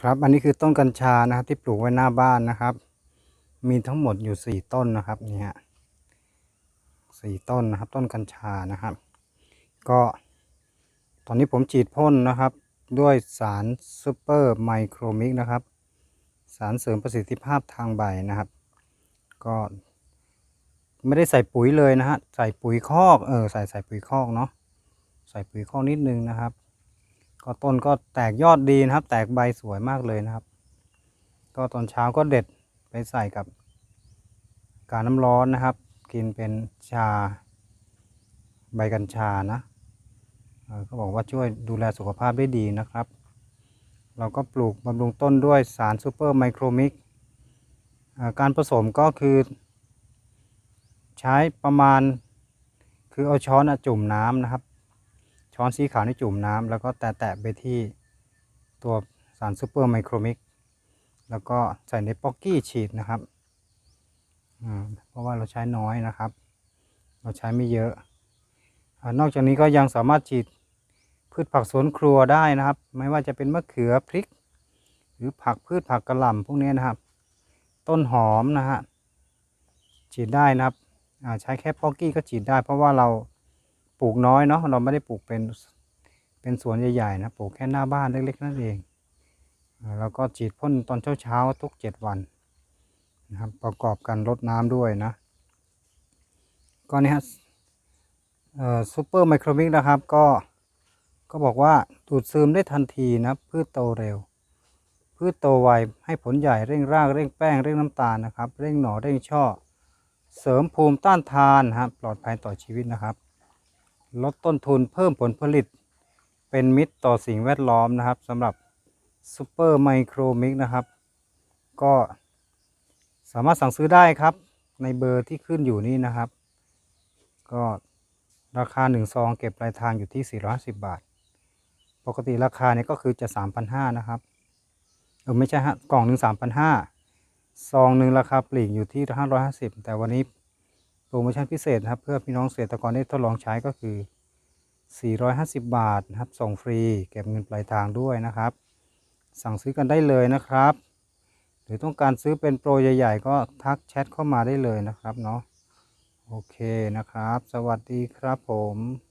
ครับอันนี้คือต้นกัญชานะครับที่ปลูกไว้หน้าบ้านนะครับ มีทั้งหมดอยู่สี่ต้นนะครับเนี่ฮะสี่ต้นนะครับ ต้นกัญชานะครับ ก็ตอนนี้ผมฉีดพ่นนะครับ ด้วยสารซูเปอร์ไมโครมิกนะครับ สารเสริมประสิทธิภาพทางใบนะครับ ก็ไม่ได้ใส่ปุ๋ยเลยนะฮะใส่ปุ๋ยคอกเออใส่ใส่ปุ๋ยคอกเนาะใส่ปุ๋ยคอกนิดนึงนะครับ ก็ต้นก็แตกยอดดีนะครับ แตกใบสวยมากเลยนะครับ ก็ตอนเช้าก็เด็ดไปใส่กับกาน้ำร้อนนะครับ กินเป็นชาใบกัญชานะเออเขาบอกว่าช่วยดูแลสุขภาพได้ดีนะครับ เราก็ปลูกบำรุงต้นด้วยสารซูเปอร์ไมโครมิกการผสมก็คือ ใช้ประมาณ คือเอาช้อนอจุ่มน้ำนะครับ ช้อนสีขาวนี่จุ่มน้ำแล้วก็แตะๆไปที่ตัวสารซูเปอร์ไมโครมิก แล้วก็ใส่ในป๊อกกี้ฉีดนะครับ เพราะว่าเราใช้น้อยนะครับ เราใช้ไม่เยอะ นอกจากนี้ก็ยังสามารถฉีดพืชผักสวนครัวได้นะครับ ไม่ว่าจะเป็นมะเขือพริก หรือผักพืชผักกระหล่ำพวกนี้นะครับ ต้นหอมนะฮะฉีดได้นะครับใช้แค่ป๊อกกี้ก็ฉีดได้ เพราะว่าเรา ปลูกน้อยเนาะเราไม่ได้ปลูกเป็นเป็นสวนใหญ่ๆนะปลูกแค่หน้าบ้านเล็กๆนั่นเองแล้วก็ฉีดพ่นตอนเช้าๆทุกเจ็ดวันนะครับประกอบกันรดน้ำด้วยนะก็นี่ฮะซูเปอร์ไมโครมิกนะครับก็ก็บอกว่าดูดซึมได้ทันทีนะพืชโตเร็ว พืชโตไวให้ผลใหญ่เร่งรากเร่งแป้งเร่งน้ำตาลนะครับ เร่งหน่อเร่งช่อ เสริมภูมิต้านทานนะครับปลอดภัยต่อชีวิตนะครับ ลดต้นทุนเพิ่มผลผลิต เป็นมิตรต่อสิ่งแวดล้อมนะครับสำหรับซูเปอร์ไมโครมิกนะครับ ก็สามารถสั่งซื้อได้ครับ ในเบอร์ที่ขึ้นอยู่นี้นะครับ ก็ราคา 1 ซองเก็บปลายทางอยู่ที่ 450 บาท ปกติราคาเนี่ยก็คือจะ 3,500 นะครับ เออไม่ใช่ฮะกล่องหนึ่ง3,500 ซองหนึ่งราคาปลีกอยู่ที่ 550 แต่วันนี้ โปรโมชั่นพิเศษนะครับ เพื่อพี่น้องเกษตรกรได้ทดลองใช้ก็คือ 450 บาทนะครับส่งฟรีเก็บเงินปลายทางด้วยนะครับ สั่งซื้อกันได้เลยนะครับ หรือต้องการซื้อเป็นโปรใหญ่ๆ ก็ทักแชทเข้ามาได้เลยนะครับเนาะโอเคนะครับ สวัสดีครับผม